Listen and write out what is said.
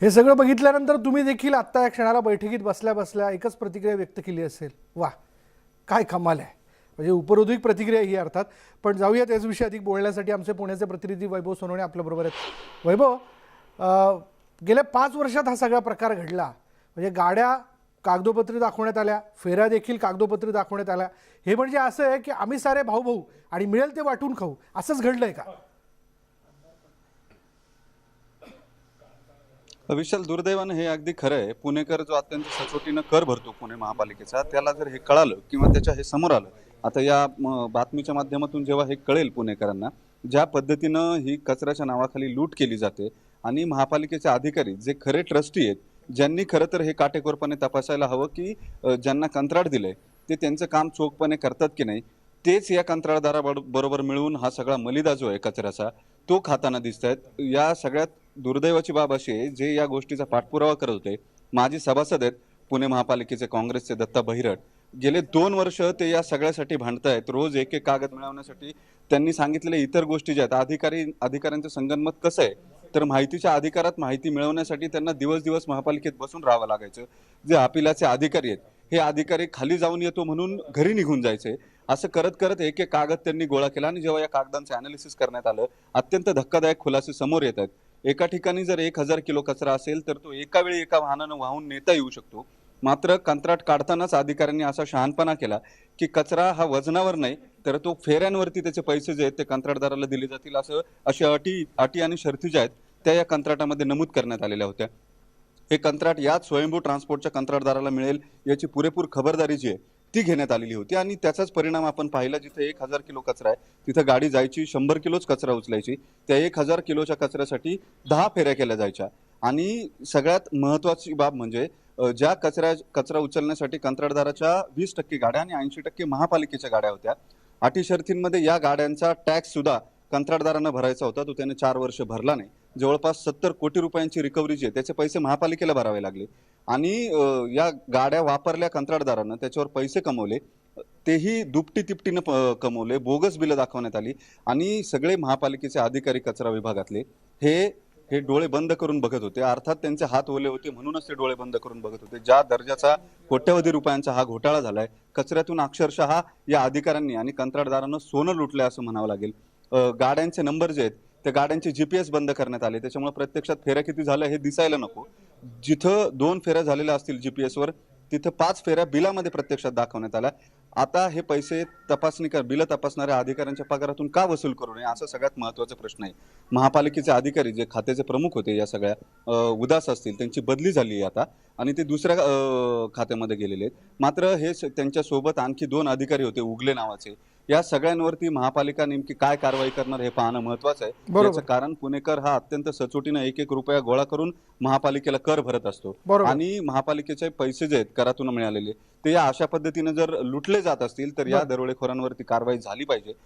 हे सगळं बघितल्यानंतर तुम्ही देखील आत्ता या क्षणाला बैठकीत बसल्या बसल्या एकच प्रतिक्रिया व्यक्त केली असेल. वा काय कमाल आहे. म्हणजे उपरोधिक प्रतिक्रिया ही अर्थात. पण जाऊया त्याच विषयी अधिक बोलण्यासाठी आमचे पुण्याचे प्रतिनिधी वैभव सोनवणे आपल्याबरोबर आहेत. वैभव गेल्या पाच वर्षात हा सगळा प्रकार घडला. म्हणजे गाड्या कागदोपत्री दाखवण्यात आल्या फेऱ्या देखील कागदोपत्री दाखवण्यात आल्या. हे म्हणजे असं आहे की आम्ही सारे भाऊ भाऊ आणि मिळेल ते वाटून खाऊ. असंच घडलं आहे का? विशाल दुर्दैवानं हे अगदी खरं आहे. पुणेकर जो अत्यंत सचोटीनं कर भरतो पुणे महापालिकेचा त्याला जर हे कळालं किंवा त्याच्या हे समोर आलं आता या बातमीच्या माध्यमातून जेव्हा हे कळेल पुणेकरांना ज्या पद्धतीनं ही कचऱ्याच्या नावाखाली लूट केली जाते आणि महापालिकेचे अधिकारी जे खरे ट्रस्टी आहेत ज्यांनी खरं तर हे काटेकोरपणे तपासायला हवं की ज्यांना कंत्राट दिलंय ते त्यांचं काम चोखपणे करतात की नाही तेच या कंत्राटदाराबरोबर मिळून हा सगळा मलिदा जो आहे कचऱ्याचा तो खाताना दिसत आहेत या सगळ्यात दुर्दैवाची बाब अशी आहे जे या गोष्टीचा पाठपुरावा करत होते माजी सभासद आहेत पुणे महापालिकेचे काँग्रेसचे दत्ता बहिरट गेले दोन वर्ष ते या सगळ्यासाठी भांडतायत. रोज एक एक कागद मिळवण्यासाठी त्यांनी सांगितलेल्या इतर गोष्टी ज्या आहेत अधिकारी अधिकाऱ्यांचं संगनमत कसं आहे तर माहितीच्या अधिकारात माहिती मिळवण्यासाठी त्यांना दिवस दिवस महापालिकेत बसून राहावं लागायचं. जे अपिलाचे अधिकारी आहेत हे अधिकारी खाली जाऊन येतो म्हणून घरी निघून जायचे. असं करत करत एक एक कागद त्यांनी गोळा केला आणि जेव्हा या कागदांचं अनालिसिस करण्यात आलं अत्यंत धक्कादायक खुलासे समोर येत आहेत. एका ठिकाणी जर एक हजार किलो कचरा असेल तर तो एका वेळी एका वाहनानं वाहून नेता येऊ शकतो. मात्र कंत्राट काढतानाच अधिकाऱ्यांनी असा शहाणपणा केला की कचरा हा वजनावर नाही तर तो फेऱ्यांवरती त्याचे पैसे जे आहेत ते कंत्राटदाराला दिले जातील असं अशा अटी अटी आणि शर्ती ज्या आहेत त्या या कंत्राटामध्ये नमूद करण्यात आलेल्या होत्या. हे कंत्राट याच स्वयंभू ट्रान्सपोर्टच्या कंत्राटदाराला मिळेल याची पुरेपूर खबरदारी जी आहे ती घेण्यात आलेली होती. आणि त्याचाच परिणाम आपण पाहिला जिथे एक हजार किलो कचरा आहे तिथं गाडी जायची शंभर किलोच कचरा उचलायची. त्या एक हजार किलोच्या कचऱ्यासाठी दहा फेऱ्या केल्या जायच्या. आणि सगळ्यात महत्वाची बाब म्हणजे ज्या कचऱ्या कचरा उचलण्यासाठी कंत्राटदाराच्या वीस टक्के गाड्या आणि ऐंशी टक्के महापालिकेच्या गाड्या होत्या. अटी शर्तींमध्ये या गाड्यांचा टॅक्स सुद्धा कंत्राटदारानं भरायचा होता. तो त्याने चार वर्ष भरला नाही. जवळपास सत्तर कोटी रुपयांची रिकव्हरी जी आहे त्याचे पैसे महापालिकेला भरावे लागले. आणि या गाड्या वापरल्या कंत्राटदारानं त्याच्यावर पैसे कमवले. तेही दुपटी तिपटीनं कमवले. बोगस बिलं दाखवण्यात आली. आणि सगळे महापालिकेचे अधिकारी कचरा विभागातले हे हे डोळे बंद करून बघत होते. अर्थात त्यांचे हात ओले होते म्हणूनच ते डोळे बंद करून बघत होते. ज्या दर्जाचा कोट्यवधी रुपयांचा हा घोटाळा झालाय कचऱ्यातून अक्षरशः या अधिकाऱ्यांनी आणि कंत्राटदारांना सोनं लुटलंय असं म्हणावं लागेल. गाड्यांचे नंबर जे आहेत त्या गाड्यांचे जीपीएस बंद करण्यात आले. त्याच्यामुळे प्रत्यक्षात फेऱ्या किती झाल्या हे दिसायला नको. जिथं दोन फेऱ्या झालेल्या असतील जीपीएस वर तिथं पाच फेऱ्या बिलामध्ये प्रत्यक्षात दाखवण्यात आल्या. आता हे पैसे तपासणी कर बिलं तपासणाऱ्या अधिकाऱ्यांच्या पगारातून का वसूल करू नये? असा सगळ्यात महत्त्वाचा प्रश्न आहे. महापालिकेचे अधिकारी जे खात्याचे प्रमुख होते या सगळ्या उदास असतील त्यांची बदली झाली आहे आता आणि ते दुसऱ्या खात्यामध्ये गेलेले आहेत. मात्र हे त्यांच्यासोबत आणखी दोन अधिकारी होते उगले नावाचे. या सगळ्यांवरती महापालिका नेमकी काय कारवाई करणार हे पाहणं महत्वाचं आहे. याचं कारण पुणेकर हा अत्यंत सचोटीनं एक एक रुपया गोळा करून महापालिकेला कर भरत असतो. आणि महापालिकेचे पैसे जे आहेत करातून मिळालेले ते या अशा पद्धतीने जर लुटले जात असतील तर या. दरोडेखोरांवरती कारवाई झाली पाहिजे